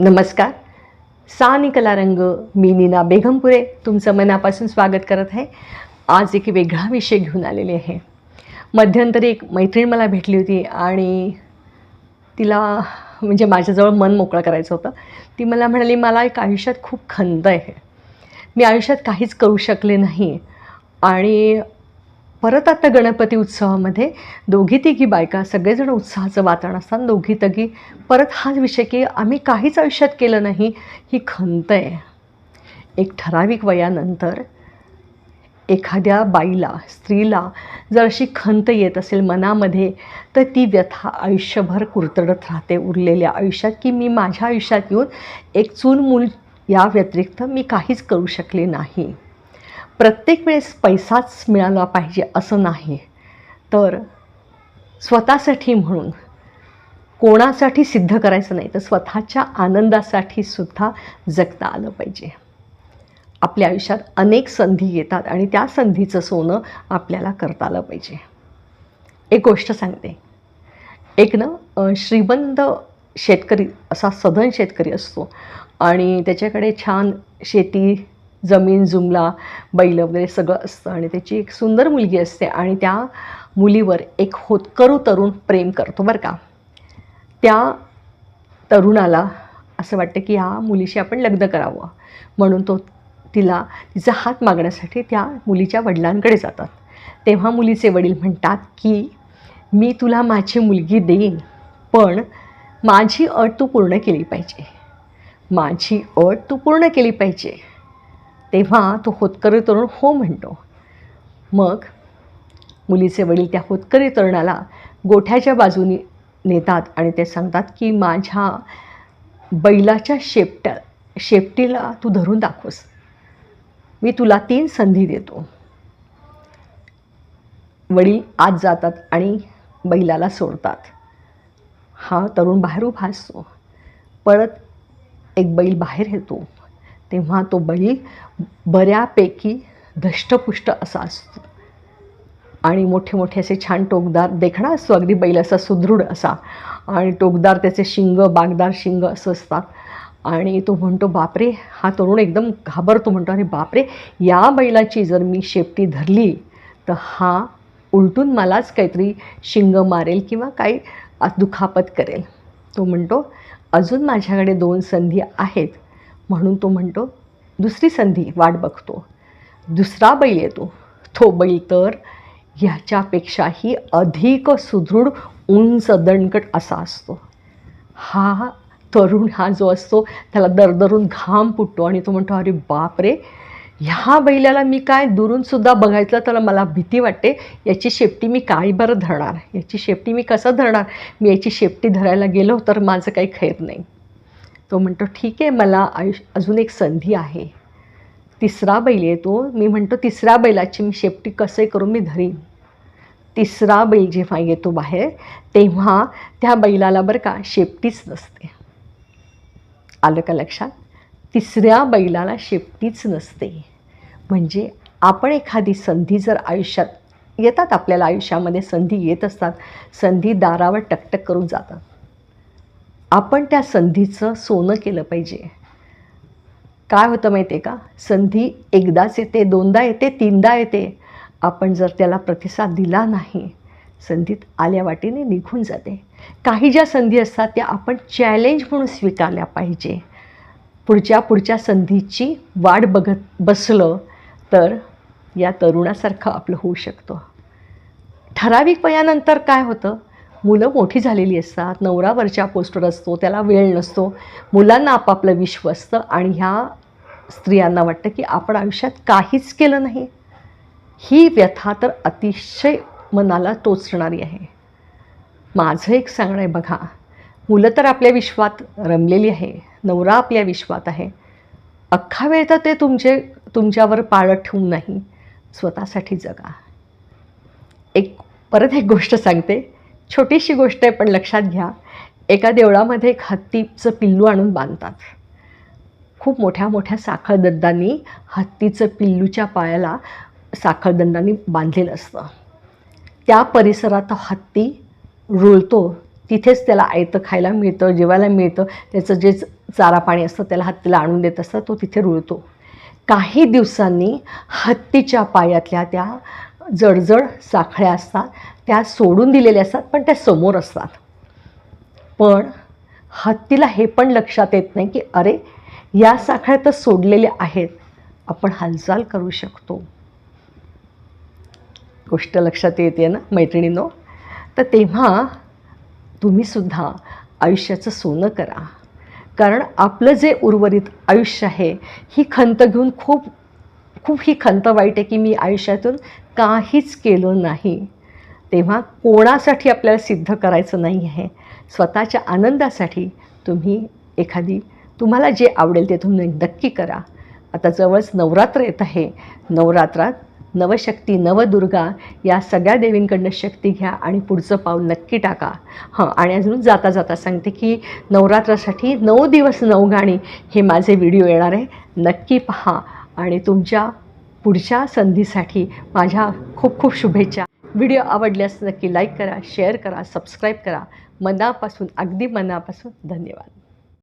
नमस्कार. सानी कलारंग मी नीना बेगमपुरे तुमचं मनापासून स्वागत करत आहे. आज एक वेगळा विषय घेऊन आलेले आहे. मध्यंतरी एक मैत्रीण मला भेटली होती आणि तिला म्हणजे माझ्याजवळ मन मोकळं करायचं होतं. ती मला म्हणाली मला एक आयुष्यात खूप खंत आहे. मी आयुष्यात काहीच करू शकले नाही. आणि परत आता गणपती उत्सवामध्ये दोघी तिघी बायका सगळेजण उत्साहाचं वातावरण असताना दोघी तघी. परत हाच विषय की आम्ही काहीच आयुष्यात केलं नाही ही खंत आहे. एक ठराविक वयानंतर एखाद्या बाईला स्त्रीला जर अशी खंत येत असेल मनामध्ये तर ती व्यथा आयुष्यभर कुरतडत राहते उरलेल्या आयुष्यात की मी माझ्या आयुष्यात येऊन एक चूल मूल या व्यतिरिक्त मी काहीच करू शकले नाही. प्रत्येक वेळेस पैसाच मिळाला पाहिजे असं नाही. तर स्वतःसाठी म्हणून कोणासाठी सिद्ध करायचं नाही तर स्वतःच्या आनंदासाठी सुद्धा जगता आलं पाहिजे. आपल्या आयुष्यात अनेक संधी येतात आणि त्या संधीचं सोनं आपल्याला करता आलं पाहिजे. एक गोष्ट सांगते. एक ना श्रीबंद श्रीमंत शेतकरी असा सधन शेतकरी असतो आणि त्याच्याकडे छान शेती जमीन जुमला बैल वगैरे सगळं असतं आणि त्याची एक सुंदर मुलगी असते आणि त्या मुलीवर एक होतकरू तरुण प्रेम करतो बरं का. त्या तरुणाला असं वाटतं की ह्या मुलीशी आपण लग्न करावं. म्हणून तो तिला तिचा हात मागण्यासाठी त्या मुलीच्या वडिलांकडे जातात. तेव्हा मुलीचे वडील म्हणतात की मी तुला माझी मुलगी देईन पण माझी अट तू पूर्ण केली पाहिजे. माझी अट तू पूर्ण केली पाहिजे. तेव्हा तो होतकरी तरुण हो म्हणतो. मग मुलीचे वडील त्या होतकरी तरुणाला गोठ्याच्या बाजूने नेतात आणि ते सांगतात की माझ्या बैलाच्या शेपट्या शेपटीला तू धरून दाखवस. मी तुला तीन संधी देतो. वडील आत जातात आणि बैलाला सोडतात. हा तरुण बाहेर उभा असतो. परत एक बैल बाहेर येतो. तेव्हा तो बैल बऱ्यापैकी धष्टपुष्ट असा असतो. आणि मोठे मोठे असे छान टोकदार देखणा असतो अगदी बैल असा सुदृढ असा. आणि टोकदार त्याचे शिंग बागदार शिंग असं असतात. आणि तो म्हणतो बापरे हा तरुण एकदम घाबरतो. म्हणतो अरे बापरे या बैलाची जर मी शेपटी धरली तर हा उलटून मलाच काहीतरी शिंग मारेल किंवा काही दुखापत करेल. तो म्हणतो अजून माझ्याकडे दोन संधी आहेत. म्हणून तो म्हणतो दुसरी संधी वाट बघतो दुसरा बैल येतो. तो बैल तर ह्याच्यापेक्षाही अधिक सुदृढ उंच दणकट असा असतो. हा तरुण हा जो असतो त्याला दरदरून घाम फुटतो आणि तो म्हणतो अरे बापरे! ह्या बैलाला मी काय दुरूनसुद्धा बघायचं तर मला भीती वाटते. याची शेपटी मी काय बरं धरणार. याची शेपटी मी कसं धरणार? मी याची शेपटी धरायला गेलो तर माझं काही खैर नाही. तो म्हणतो ठीक आहे मला आयुष्य अजून एक संधी आहे. तिसरा बैल येतो मी म्हणतो तिसऱ्या बैलाची मी शेपटी कसे करून मी धरीन? तिसरा बैल जेव्हा येतो बाहेर तेव्हा त्या बैलाला बरं का शेपटीच नसते. आलं का लक्षात? तिसऱ्या बैलाला शेपटीच नसते. म्हणजे आपण एखादी संधी जर आयुष्यात येतात आपल्याला आयुष्यामध्ये संधी येत असतात संधी दारावर टकटक करून जातात. आपण त्या संधीचं सोनं केलं पाहिजे. काय होतं माहिती आहे का? संधी एकदाच येते दोनदा येते तीनदा येते. आपण जर त्याला प्रतिसाद दिला नाही संधीत आल्या वाटेने निघून जाते. काही ज्या संधी असतात त्या आपण चॅलेंज म्हणून स्वीकारल्या पाहिजे. पुढच्या पुढच्या संधीची वाट बघत बसलं तर या तरुणासारखं आपलं होऊ शकतं. ठराविक वयानंतर काय होतं? मुलं मोठी झालेली असतात नवरा वरच्या पोस्टवर असतो त्याला वेळ नसतो. मुलांना आपापलं विश्व असतं आणि ह्या स्त्रियांना वाटतं की आपण आयुष्यात काहीच केलं नाही. ही व्यथा तर अतिशय मनाला टोचणारी आहे. माझं एक सांगणं आहे बघा मुलं तर आपल्या विश्वात रमलेली आहे नवरा आपल्या विश्वात आहे. अख्खा वेळ तर ते तुमचे तुमच्यावर पाळत ठेवून नाही स्वतःसाठी जगा. एक परत एक गोष्ट सांगते. छोटीशी गोष्ट आहे पण लक्षात घ्या. एका देवळामध्ये एक हत्तीचं पिल्लू आणून बांधतात. खूप मोठ्या मोठ्या साखळदंडांनी हत्तीचं पिल्लूच्या पायाला साखळदंडांनी बांधलेलं असतं. त्या परिसरात तो हत्ती रुळतो. तिथेच त्याला आयतं खायला मिळतं जेवायला मिळतं. त्याचं जे चारा पाणी असतं त्याला हत्तीला आणून देत असतं तो तिथे रुळतो. काही दिवसांनी हत्तीच्या पायातल्या त्या जडजड साखळ्या असतात. त्या सोडून दिलेल्या असतात पण त्या समोर असतात. पण हत्तीला हे पण लक्षात येत नाही की अरे या साखळ्या तर सोडलेल्या आहेत आपण हालचाल करू शकतो. गोष्ट लक्षात येते ना मैत्रिणींनो? तर तेव्हा तुम्हीसुद्धा आयुष्याचं सोनं करा. कारण आपलं जे उर्वरित आयुष्य आहे ही खंत घेऊन खूप खूप ही खंत वाईट आहे की मी आयुष्यातून काहीच केलं नाही. तेव्हा कोणासाठी आपल्याला सिद्ध करायचं नाही आहे? स्वतःच्या आनंदासाठी तुम्ही एखादी तुम्हाला जे आवडेल ते तुम्ही नक्की करा. आता जवळच नवरात्र येत आहे. नवरात्रात नवशक्ती नवदुर्गा या सगळ्या देवींकडनं शक्ती घ्या आणि पुढचं पाऊल नक्की टाका. हां आणि अजून जाता जाता सांगते की नवरात्रासाठी नऊ दिवस नऊ गाणी हे माझे व्हिडिओ येणार आहे. नक्की पहा. आणि तुमच्या पुढच्या संधीसाठी माझ्या खूप खूप शुभेच्छा. व्हिडिओ आवडल्यास नक्की लाईक करा शेअर करा सबस्क्राईब करा. मनापासून अगदी मनापासून धन्यवाद.